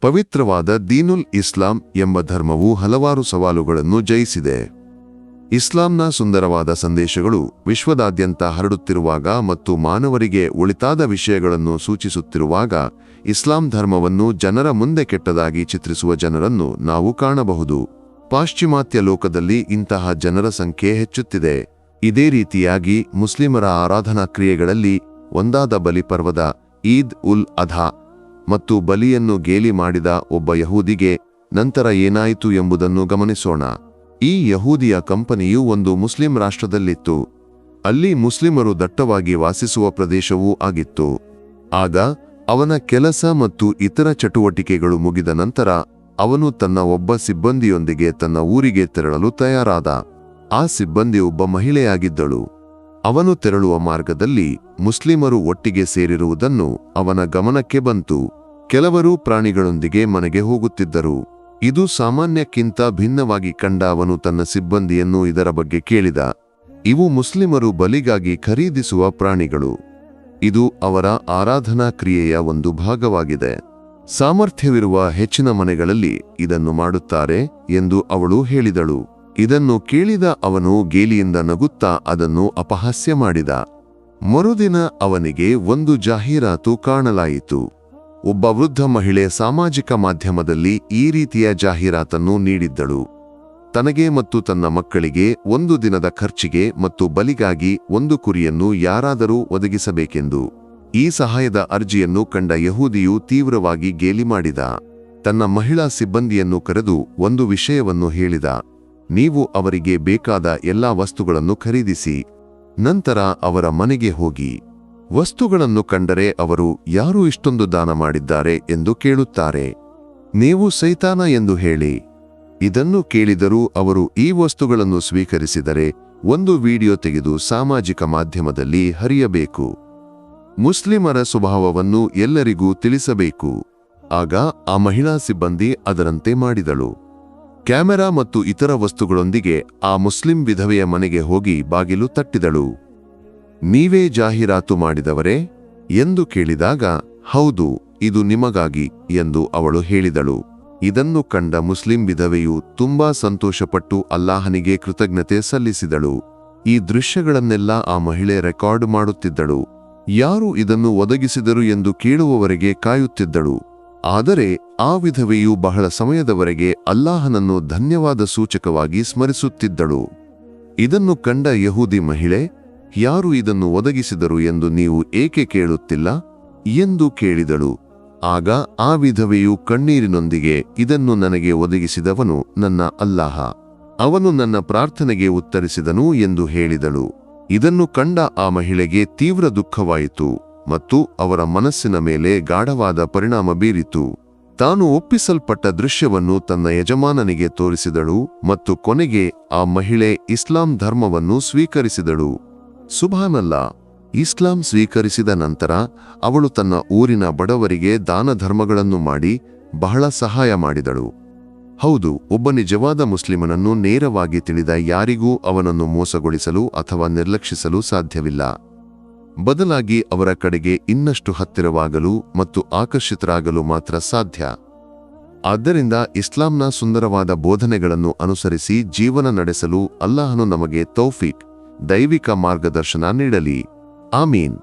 ಪವಿತ್ರವಾದ ದೀನುಲ್ ಇಸ್ಲಾಂ ಎಂಬ ಧರ್ಮವು ಹಲವಾರು ಸವಾಲುಗಳನ್ನು ಜಯಿಸಿದೆ. ಇಸ್ಲಾಂನ ಸುಂದರವಾದ ಸಂದೇಶಗಳು ವಿಶ್ವದಾದ್ಯಂತ ಹರಡುತ್ತಿರುವಾಗ ಮತ್ತು ಮಾನವರಿಗೆ ಉಳಿತಾದ ವಿಷಯಗಳನ್ನು ಸೂಚಿಸುತ್ತಿರುವಾಗ ಇಸ್ಲಾಂ ಧರ್ಮವನ್ನು ಜನರ ಮುಂದೆ ಕೆಟ್ಟದಾಗಿ ಚಿತ್ರಿಸುವ ಜನರನ್ನು ನಾವು ಕಾಣಬಹುದು. ಪಾಶ್ಚಿಮಾತ್ಯ ಲೋಕದಲ್ಲಿ ಇಂತಹ ಜನರ ಸಂಖ್ಯೆ ಹೆಚ್ಚುತ್ತಿದೆ. ಇದೇ ರೀತಿಯಾಗಿ ಮುಸ್ಲಿಮರ ಆರಾಧನಾ ಕ್ರಿಯೆಗಳಲ್ಲಿ ಒಂದಾದ ಬಲಿಪರ್ವದ ಈದ್ ಉಲ್ ಅಧಾ ಮತ್ತು ಬಲಿಯನ್ನು ಗೇಲಿ ಮಾಡಿದ ಒಬ್ಬ ಯಹೂದಿಗೆ, ನಂತರ ಏನಾಯಿತು ಎಂಬುದನ್ನು ಗಮನಿಸೋಣ. ಈ ಯಹೂದಿಯ ಕಂಪನಿಯು ಒಂದು ಮುಸ್ಲಿಂ ರಾಷ್ಟ್ರದಲ್ಲಿತ್ತು. ಅಲ್ಲಿ ಮುಸ್ಲಿಮರು ದಟ್ಟವಾಗಿ ವಾಸಿಸುವ ಪ್ರದೇಶವೂ ಆಗಿತ್ತು. ಆಗ, ಅವನ ಕೆಲಸ ಮತ್ತು ಇತರ ಚಟುವಟಿಕೆಗಳು ಮುಗಿದ ನಂತರ, ಅವನು ತನ್ನ ಒಬ್ಬ ಸಿಬ್ಬಂದಿಯೊಂದಿಗೆ ತನ್ನ ಊರಿಗೆ ತೆರಳಲು ತಯಾರಾದ. ಆ ಸಿಬ್ಬಂದಿ ಒಬ್ಬ ಮಹಿಳೆಯಾಗಿದ್ದಳು. ಅವನು ತೆರಳುವ ಮಾರ್ಗದಲ್ಲಿ ಮುಸ್ಲಿಮರು ಒಟ್ಟಿಗೆ ಸೇರಿರುವುದನ್ನು ಅವನ ಗಮನಕ್ಕೆ ಬಂತು. ಕೆಲವರು ಪ್ರಾಣಿಗಳೊಂದಿಗೆ ಮನೆಗೆ ಹೋಗುತ್ತಿದ್ದರು. ಇದು ಸಾಮಾನ್ಯಕ್ಕಿಂತ ಭಿನ್ನವಾಗಿ ಕಂಡ ಅವನು ತನ್ನ ಸಿಬ್ಬಂದಿಯನ್ನು ಇದರ ಬಗ್ಗೆ ಕೇಳಿದ. ಇವು ಮುಸ್ಲಿಮರು ಬಲಿಗಾಗಿ ಖರೀದಿಸುವ ಪ್ರಾಣಿಗಳು. ಇದು ಅವರ ಆರಾಧನಾ ಕ್ರಿಯೆಯ ಒಂದು ಭಾಗವಾಗಿದೆ. ಸಾಮರ್ಥ್ಯವಿರುವ ಹೆಚ್ಚಿನ ಮನೆಗಳಲ್ಲಿ ಇದನ್ನು ಮಾಡುತ್ತಾರೆ ಎಂದು ಅವಳು ಹೇಳಿದಳು. ಇದನ್ನು ಕೇಳಿದ ಅವನು ಗೇಲಿಯಿಂದ ನಗುತ್ತಾ ಅದನ್ನು ಅಪಹಾಸ್ಯ ಮಾಡಿದ. ಮರುದಿನ ಅವನಿಗೆ ಒಂದು ಜಾಹೀರಾತು ಕಾಣಲಾಯಿತು. ಒಬ್ಬ ವೃದ್ಧ ಮಹಿಳೆ ಸಾಮಾಜಿಕ ಮಾಧ್ಯಮದಲ್ಲಿ ಈ ರೀತಿಯ ಜಾಹೀರಾತನ್ನು ನೀಡಿದ್ದಳು. ತನಗೆ ಮತ್ತು ತನ್ನ ಮಕ್ಕಳಿಗೆ ಒಂದು ದಿನದ ಖರ್ಚಿಗೆ ಮತ್ತು ಬಲಿಗಾಗಿ ಒಂದು ಕುರಿಯನ್ನು ಯಾರಾದರೂ ಒದಗಿಸಬೇಕೆಂದು. ಈ ಸಹಾಯದ ಅರ್ಜಿಯನ್ನು ಕಂಡ ಯಹೂದಿಯು ತೀವ್ರವಾಗಿ ಗೇಲಿ ಮಾಡಿದ. ತನ್ನ ಮಹಿಳಾ ಸಿಬ್ಬಂದಿಯನ್ನು ಕರೆದು ಒಂದು ವಿಷಯವನ್ನು ಹೇಳಿದ. ನೀವು ಅವರಿಗೆ ಬೇಕಾದ ಎಲ್ಲಾ ವಸ್ತುಗಳನ್ನು ಖರೀದಿಸಿ. ನಂತರ ಅವರ ಮನೆಗೆ ಹೋಗಿ. ವಸ್ತುಗಳನ್ನು ಕಂಡರೆ ಅವರು, ಯಾರು ಇಷ್ಟೊಂದು ದಾನ ಮಾಡಿದ್ದಾರೆ? ಎಂದು ಕೇಳುತ್ತಾರೆ. ನೀವು ಸೈತಾನ ಎಂದು ಹೇಳಿ. ಇದನ್ನು ಕೇಳಿದರೂ ಅವರು ಈ ವಸ್ತುಗಳನ್ನು ಸ್ವೀಕರಿಸಿದರೆ ಒಂದು ವಿಡಿಯೋ ತೆಗೆದು ಸಾಮಾಜಿಕ ಮಾಧ್ಯಮದಲ್ಲಿ ಹರಿಯಬೇಕು. ಮುಸ್ಲಿಮರ ಸ್ವಭಾವವನ್ನು ಎಲ್ಲರಿಗೂ ತಿಳಿಸಬೇಕು. ಆಗ ಆ ಮಹಿಳಾ ಸಿಬ್ಬಂದಿ ಅದರಂತೆ ಮಾಡಿದಳು. ಕ್ಯಾಮೆರಾ ಮತ್ತು ಇತರ ವಸ್ತುಗಳೊಂದಿಗೆ ಆ ಮುಸ್ಲಿಂ ವಿಧವೆಯ ಮನೆಗೆ ಹೋಗಿ ಬಾಗಿಲು ತಟ್ಟಿದಳು. ನೀವೇ ಜಾಹೀರಾತು ಮಾಡಿದವರೇ? ಎಂದು ಕೇಳಿದಾಗ, ಹೌದು, ಇದು ನಿಮಗಾಗಿ, ಎಂದು ಅವಳು ಹೇಳಿದಳು. ಇದನ್ನು ಕಂಡ ಮುಸ್ಲಿಂ ವಿಧವೆಯು ತುಂಬಾ ಸಂತೋಷಪಟ್ಟು ಅಲ್ಲಾಹನಿಗೆ ಕೃತಜ್ಞತೆ ಸಲ್ಲಿಸಿದಳು. ಈ ದೃಶ್ಯಗಳನ್ನೆಲ್ಲ ಆ ಮಹಿಳೆ ರೆಕಾರ್ಡ್ ಮಾಡುತ್ತಿದ್ದಳು. ಯಾರು ಇದನ್ನು ಒದಗಿಸಿದರು ಎಂದು ಕೇಳುವವರೆಗೆ ಕಾಯುತ್ತಿದ್ದಳು. ಆದರೆ ಆ ವಿಧವೆಯು ಬಹಳ ಸಮಯದವರೆಗೆ ಅಲ್ಲಾಹನನ್ನು ಧನ್ಯವಾದ ಸೂಚಕವಾಗಿ ಸ್ಮರಿಸುತ್ತಿದ್ದಳು. ಇದನ್ನು ಕಂಡ ಯಹೂದಿ ಮಹಿಳೆ, ಯಾರು ಇದನ್ನು ಒದಗಿಸಿದರು ಎಂದು ನೀವು ಏಕೆ ಕೇಳುತ್ತಿಲ್ಲ? ಎಂದು ಕೇಳಿದಳು. ಆಗ ಆ ವಿಧವೆಯು ಕಣ್ಣೀರಿನೊಂದಿಗೆ, ಇದನ್ನು ನನಗೆ ಒದಗಿಸಿದವನು ನನ್ನ ಅಲ್ಲಾಹ. ಅವನು ನನ್ನ ಪ್ರಾರ್ಥನೆಗೆ ಉತ್ತರಿಸಿದನು ಎಂದು ಹೇಳಿದಳು. ಇದನ್ನು ಕಂಡ ಆ ಮಹಿಳೆಗೆ ತೀವ್ರ ದುಃಖವಾಯಿತು. ಮತ್ತು ಅವರ ಮನಸ್ಸಿನ ಮೇಲೆ ಗಾಢವಾದ ಪರಿಣಾಮ ಬೀರಿತು. ತಾನು ಒಪ್ಪಿಸಲ್ಪಟ್ಟ ದೃಶ್ಯವನ್ನು ತನ್ನ ಯಜಮಾನನಿಗೆ ತೋರಿಸಿದಳು ಮತ್ತು ಕೊನೆಗೆ ಆ ಮಹಿಳೆ ಇಸ್ಲಾಂ ಧರ್ಮವನ್ನು ಸ್ವೀಕರಿಸಿದಳು. ಸುಭಾನಲ್ಲ, ಇಸ್ಲಾಂ ಸ್ವೀಕರಿಸಿದ ನಂತರ ಅವಳು ತನ್ನ ಊರಿನ ಬಡವರಿಗೆ ದಾನ ಧರ್ಮಗಳನ್ನು ಮಾಡಿ ಬಹಳ ಸಹಾಯ ಮಾಡಿದಳು. ಹೌದು, ಒಬ್ಬ ನಿಜವಾದ ಮುಸ್ಲಿಮನನ್ನು ನೇರವಾಗಿ ತಿಳಿದ ಯಾರಿಗೂ ಅವನನ್ನು ಮೋಸಗೊಳಿಸಲು ಅಥವಾ ನಿರ್ಲಕ್ಷಿಸಲು ಸಾಧ್ಯವಿಲ್ಲ. ಬದಲಾಗಿ ಅವರ ಕಡೆಗೆ ಇನ್ನಷ್ಟು ಹತ್ತಿರವಾಗಲು ಮತ್ತು ಆಕರ್ಷಿತರಾಗಲು ಮಾತ್ರ ಸಾಧ್ಯ. ಆದ್ದರಿಂದ ಇಸ್ಲಾಂನ ಸುಂದರವಾದ ಬೋಧನೆಗಳನ್ನು ಅನುಸರಿಸಿ ಜೀವನ ನಡೆಸಲು ಅಲ್ಲಾಹನು ನಮಗೆ ತೌಫಿಕ್, ದೈವಿಕ ಮಾರ್ಗದರ್ಶನ ನೀಡಲಿ. ಆಮೀನ್.